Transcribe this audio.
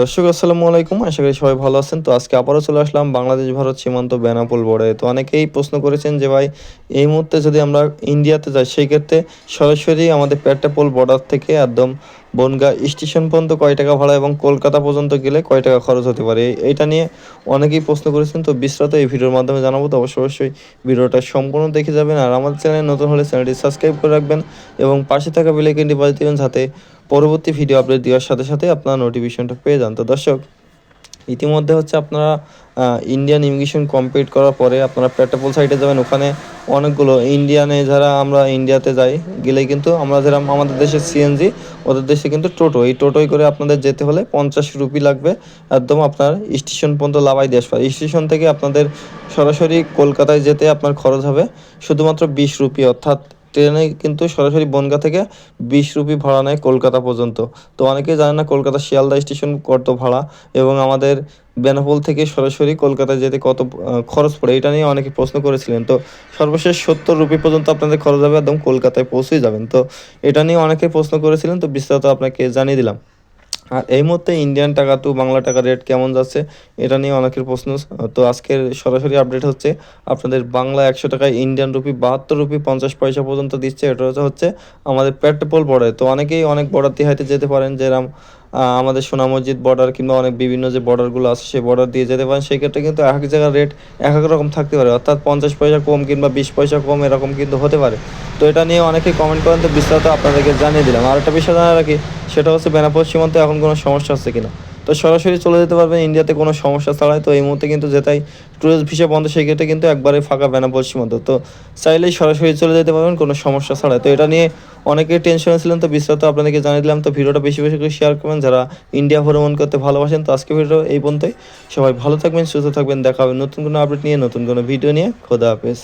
দর্শক, আসসালামু আলাইকুম। আশা করি সবাই ভালো আছেন। তো আজকে আবারও চলে আসলাম বাংলাদেশ ভারত সীমান্ত বেনাপোল বর্ডারে তো অনেকেই প্রশ্ন করেছেন যে, ভাই, এই মুহূর্তে যদি আমরা ইন্ডিয়াতে যাই সেই ক্ষেত্রে সরাসরি আমাদের পেট্টাপোল বর্ডার থেকে একদম বনগা স্টেশন পর্যন্ত কয় টাকা ভাড়া এবং কলকাতা পর্যন্ত গেলে কয় টাকা খরচ হতে পারে? এইটা নিয়ে অনেকেই প্রশ্ন করেছেন। তো বিস্তারিত এই ভিডিওর মাধ্যমে জানাব। তো অবশ্যই অবশ্যই ভিডিওটা সম্পূর্ণ দেখে যাবেন। আর আমাদের চ্যানেল নতুন হলে চ্যানেলটি সাবস্ক্রাইব করে রাখবেন এবং পাশে থাকা বেলাইকনটি বাজিয়ে দেবেন যাতে পরবর্তী ভিডিও আপলোড দেওয়ার সাথে সাথে আপনারা নোটিফিকেশনটা পেয়ে যান। তো দর্শক, ইতিমধ্যে হচ্ছে আপনারা ইন্ডিয়ান ইমিগ্রেশন কমপ্লিট করার পরে আপনারা পেট্রাপোল সাইডে যাবেন। ওখানে অনেকগুলো ইন্ডিয়ানে যারা আমরা ইন্ডিয়াতে যাই, গেলে কিন্তু আমরা যারা আমাদের দেশে সিএনজি ওদের দেশে কিন্তু টোটো। এই টোটোয় করে আপনাদের যেতে হলে পঞ্চাশ রুপি লাগবে। একদম আপনার স্টেশন পর্যন্ত লাভাই দিয়ে আসবে। স্টেশন থেকে আপনাদের সরাসরি কলকাতায় যেতে আপনার খরচ হবে শুধুমাত্র বিশ রুপি। অর্থাৎ ট্রেনে কিন্তু সরাসরি বনগা থেকে বিশ রুপি ভাড়া নেয় কলকাতা পর্যন্ত। তো অনেকেই জানে না কলকাতা শিয়ালদা স্টেশন কত ভাড়া এবং আমাদের বেনাপোল থেকে সরাসরি কলকাতায় যেতে কত খরচ পড়ে এটা নিয়ে অনেকে প্রশ্ন করেছিলেন। তো সর্বশেষ সত্তর রুপি পর্যন্ত আপনাদের খরচ হবে একদম কলকাতায় পৌঁছে যাবেন। তো এটা নিয়ে অনেকে প্রশ্ন করেছিলেন, তো বিস্তারিত আপনাকে জানিয়ে দিলাম। আর এই মুহূর্তে ইন্ডিয়ান টাকা টু বাংলা টাকা রেট কেমন যাচ্ছে, এটা নিয়ে অনেকের প্রশ্ন তো আজকের সরাসরি আপডেট হচ্ছে, আপনাদের বাংলা একশো টাকায় ইন্ডিয়ান রুপি বাহাত্তর রুপি পঞ্চাশ পয়সা পর্যন্ত দিচ্ছে। এটা হচ্ছে আমাদের পেট্রোপল বড়ে তো অনেকেই অনেক বড় তিহাইতে যেতে পারেন যেরকম আমাদের সোনা মসজিদ বর্ডার কিংবা অনেক বিভিন্ন যে বর্ডারগুলো আছে, সেই বর্ডার দিয়ে যেতে পারেন। সেক্ষেত্রে কিন্তু এক এক জায়গার রেট এক এক রকম থাকতে পারে। অর্থাৎ পঞ্চাশ পয়সা কম কিংবা বিশ পয়সা কম এরকম কিন্তু হতে পারে। তো এটা নিয়ে অনেকেই কমেন্ট করেন, তো বিস্তারিত আপনাদেরকে জানিয়ে দিলাম। আর একটা বিষয় জানা রাখি, সেটা হচ্ছে বেনাপোল সীমান্তে এখন কোনো সমস্যা আছে কিনা? তো সরাসরি চলে যেতে পারবেন ইন্ডিয়াতে কোনো সমস্যা ছাড়াই। তো এই মুহূর্তে কিন্তু যেটাই ট্যুরিস্ট ভিসা বন্ধ, সেই ক্ষেত্রে কিন্তু একবারে ফাঁকা বেনাপোল সীমান্ত তো চাইলেই সরাসরি চলে যেতে পারবেন কোনো সমস্যা ছাড়াই। তো এটা নিয়ে অনেকেই টেনশনে ছিলেন, তো বিস্তারিত আপনাদেরকে জানিয়ে দিলাম। তো ভিডিওটা বেশি বেশি করে শেয়ার করবেন। যারা ইন্ডিয়া ভ্রমণ করতে ভালোবাসেন, তো আজকে ভিডিও এই পর্যন্তই। সবাই ভালো থাকবেন, সুস্থ থাকবেন। দেখা হবে নতুন কোনো আপডেট নিয়ে, নতুন কোনো ভিডিও নিয়ে। খোদা হাফেজ।